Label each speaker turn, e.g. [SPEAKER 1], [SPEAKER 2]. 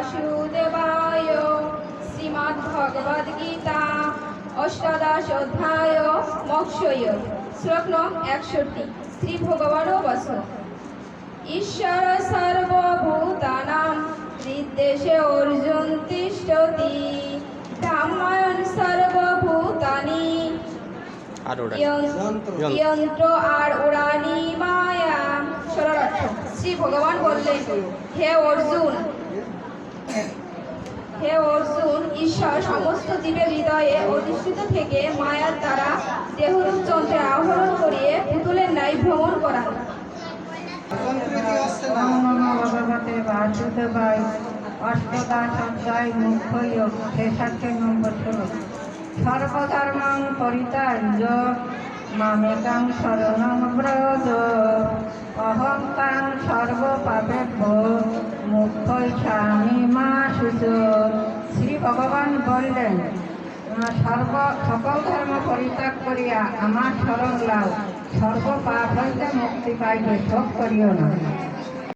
[SPEAKER 1] বাসুদেবায় শ্রীমদ্ ভগবদ গীতা অষ্টাদশ অধ্যায় মক্ষয় শ্লোক একষট্টি শ্রী ভগবানও বসন ঈশ্বর সর্বভূতানাং হৃদ্দেশে অর্জুন তিষ্ঠতি ধামায়ন সর্বভূতানি যন্ত্র আর উড়ানি মায়া সরলার্থ শ্রী ভগবান বললেন হে অর্জুন হে অর্জুন ঈশ্বর সমস্ত জীবের হৃদয়ে অধিষ্ঠিত থেকে মায়ার দ্বারা দেহরূপ যন্ত্রে আহরণ করিয়ে পুতুলের ন্যায় ভ্রমণ করান।
[SPEAKER 2] ভগবতে বাসুদেবায় মুখ্য যোগ শেষার্থে নম্বর ষোলো। সর্বধর্মং পরিত্যাজ্য মামেকাং শরণং ব্রজ। অহংকাং সর্বপাপেভ্য মুখ্যই স্বামী শ্রী ভগবান বললেন সর্ব, সকল ধর্ম পরিত্যাগ করিয়া আমার শরণ লাও। সর্ব পাপ হইতে মুক্তি পাইবে, শোক করিও না।